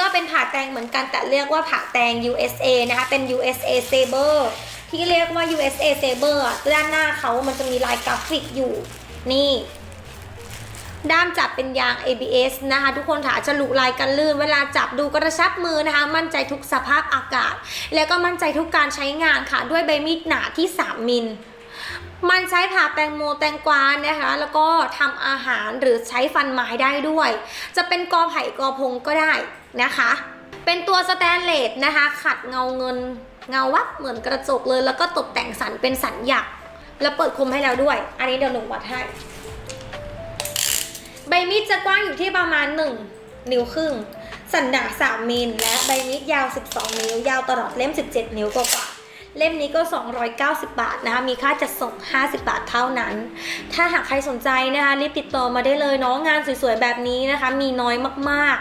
ก็เป็นผ่าแตงเหมือนกันแต่เรียกว่าผ่าแตง USA นะคะ เป็น USA Saber ที่เรียกว่า USA Saber ด้านหน้าเขามันจะมีลายกราฟิกอยู่ นี่ ด้ามจับเป็นยาง ABS นะคะ ทุกคนค่ะลุลายกันลื่น เวลาจับดูกระชับมือนะคะ มั่นใจทุกสภาพอากาศ แล้วก็มั่นใจทุกการใช้งานค่ะ ด้วยใบมีดหนาที่ 3 มิล มันใช้ผ่าแตงโมแตงกวานะคะ แล้วก็ทำอาหารหรือใช้ฟันไม้ได้ด้วย จะเป็นกอไผ่กอพงก็ได้นะคะ เป็นตัวสแตนเลสนะคะ ขัดเงาเงินเงาวับเหมือนกระจกเลย แล้วก็ตกแต่งสันเป็นสันหยัก แล้วเปิดคมให้แล้วด้วย อันนี้เดี๋ยวหนูวัดให้ ใบมีดจะกว้างอยู่ที่ประมาณ 1 นิ้วครึ่ง สันหนา3มิลและใบมีดยาว 12 นิ้วยาวตลอดเล่ม 17 นิ้วกว่า เล่มนี้ก็ 290 บาทนะคะ มีค่าจัดส่ง 50 บาทเท่านั้น ถ้าหากใครสนใจนะคะ รีบติดต่อมาได้เลยเนาะงานสวยๆ แบบนี้นะคะ มีน้อยมาก